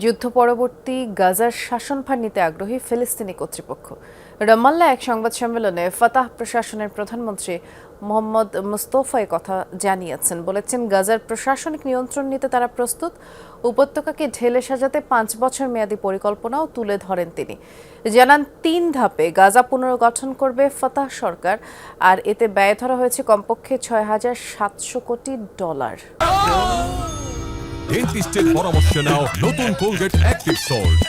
যুদ্ধ পরবর্তী গাজার শাসনভার নিতে আগ্রহী ফিলিস্তিনি কর্তৃপক্ষ। রামাল্লা এক সংবাদ সম্মেলনে ফাতাহ প্রশাসনের প্রধানমন্ত্রী মোহাম্মদ মুস্তফা কথা জানিয়েছেন। বলেছেন, গাজার প্রশাসনিক নিয়ন্ত্রণ নিতে তারা প্রস্তুত। উপত্যকাকে ঢেলে সাজাতে পাঁচ বছর মেয়াদী পরিকল্পনাও তুলে ধরেন তিনি। জানান, তিন ধাপে গাজা পুনর্গঠন করবে ফাতাহ সরকার, আর এতে ব্যয় ধরা হয়েছে কমপক্ষে ছয় হাজার সাতশো কোটি ডলার। ডেন্টিস্টের পরামর্শ নাও, নতুন কোলগেট অ্যাক্টিভ সল্ট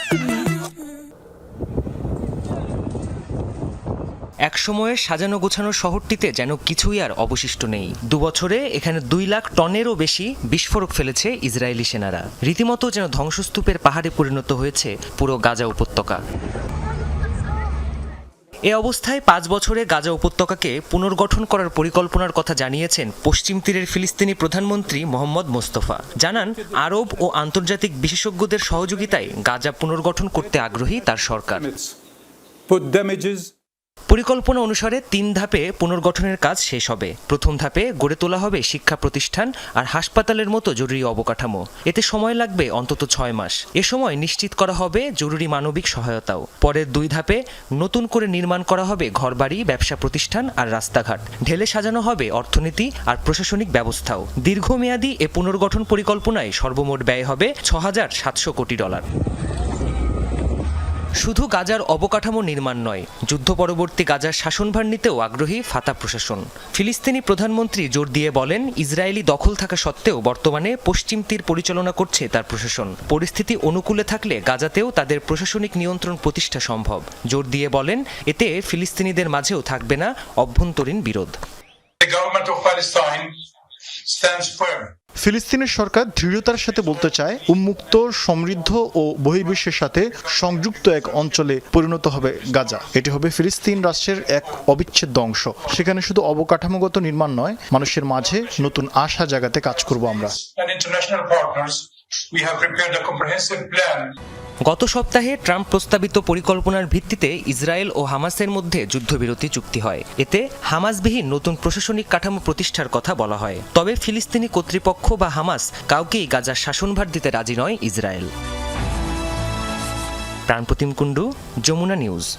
একসময়ের সাজানো গোছানো শহরটিতে যেন কিছুই আর অবশিষ্ট নেই। দুবছরে এখানে দুই লাখ টনেরও বেশি বিস্ফোরক ফেলেছে ইসরায়েলি সেনারা। রীতিমতো যেন ধ্বংসস্তূপের পাহাড়ে পরিণত হয়েছে পুরো গাজা উপত্যকা। এ অবস্থায় পাঁচ বছরে গাজা উপত্যকাকে পুনর্গঠন করার পরিকল্পনার কথা জানিয়েছেন পশ্চিম তীরের ফিলিস্তিনি প্রধানমন্ত্রী মোহাম্মদ মোস্তফা। জানান, আরব ও আন্তর্জাতিক বিশেষজ্ঞদের সহযোগিতায় গাজা পুনর্গঠন করতে আগ্রহী তার সরকার। পরিকল্পনা অনুসারে তিন ধাপে পুনর্গঠনের কাজ শেষ হবে। প্রথম ধাপে গড়ে তোলা হবে শিক্ষা প্রতিষ্ঠান আর হাসপাতালের মতো জরুরি অবকাঠামো। এতে সময় লাগবে অন্তত ছয় মাস। এ সময় নিশ্চিত করা হবে জরুরি মানবিক সহায়তাও। পরের দুই ধাপে নতুন করে নির্মাণ করা হবে ঘরবাড়ি, ব্যবসা প্রতিষ্ঠান আর রাস্তাঘাট। ঢেলে সাজানো হবে অর্থনীতি আর প্রশাসনিক ব্যবস্থাও। দীর্ঘমেয়াদী এ পুনর্গঠন পরিকল্পনায় সর্বমোট ব্যয় হবে ছ হাজার সাতশো কোটি ডলার। শুধু গাজার অবকাঠামো নির্মাণ নয়, যুদ্ধ পরবর্তী গাজার শাসনভার নিতেও আগ্রহী ফাতা প্রশাসন। ফিলিস্তিনি প্রধানমন্ত্রী জোর দিয়ে বলেন, ইসরায়েলি দখল থাকা সত্ত্বেও বর্তমানে পশ্চিম তীর পরিচালনা করছে তার প্রশাসন। পরিস্থিতি অনুকূলে থাকলে গাজাতেও তাদের প্রশাসনিক নিয়ন্ত্রণ প্রতিষ্ঠা সম্ভব। জোর দিয়ে বলেন, এতে ফিলিস্তিনিদের মাঝেও থাকবে না অভ্যন্তরীণ বিরোধ। The government of Palestine stands firm ফিলিস্তিনের সরকার দৃঢ়তার সাথে বলতে চায়, উন্মুক্ত, সমৃদ্ধ ও বহির্বিশ্বের সাথে সংযুক্ত এক অঞ্চলে পরিণত হবে গাজা। এটি হবে ফিলিস্তিন রাষ্ট্রের এক অবিচ্ছেদ্য অংশ। সেখানে শুধু অবকাঠামোগত নির্মাণ নয়, মানুষের মাঝে নতুন আশা জাগাতে কাজ করব আমরা। গত সপ্তাহে ট্রাম্প প্রস্তাবিত পরিকল্পনার ভিত্তিতে ইসরায়েল ও হামাসের মধ্যে যুদ্ধবিরতি চুক্তি হয়। এতে হামাসবিহীন নতুন প্রশাসনিক কাঠামো প্রতিষ্ঠার কথা বলা হয়। তবে ফিলিস্তিনি কর্তৃপক্ষ বা হামাস কাউকেই গাজার শাসনভার দিতে রাজি নয় ইসরায়েল। প্রাণপ্রতিম কুণ্ডু, যমুনা নিউজ।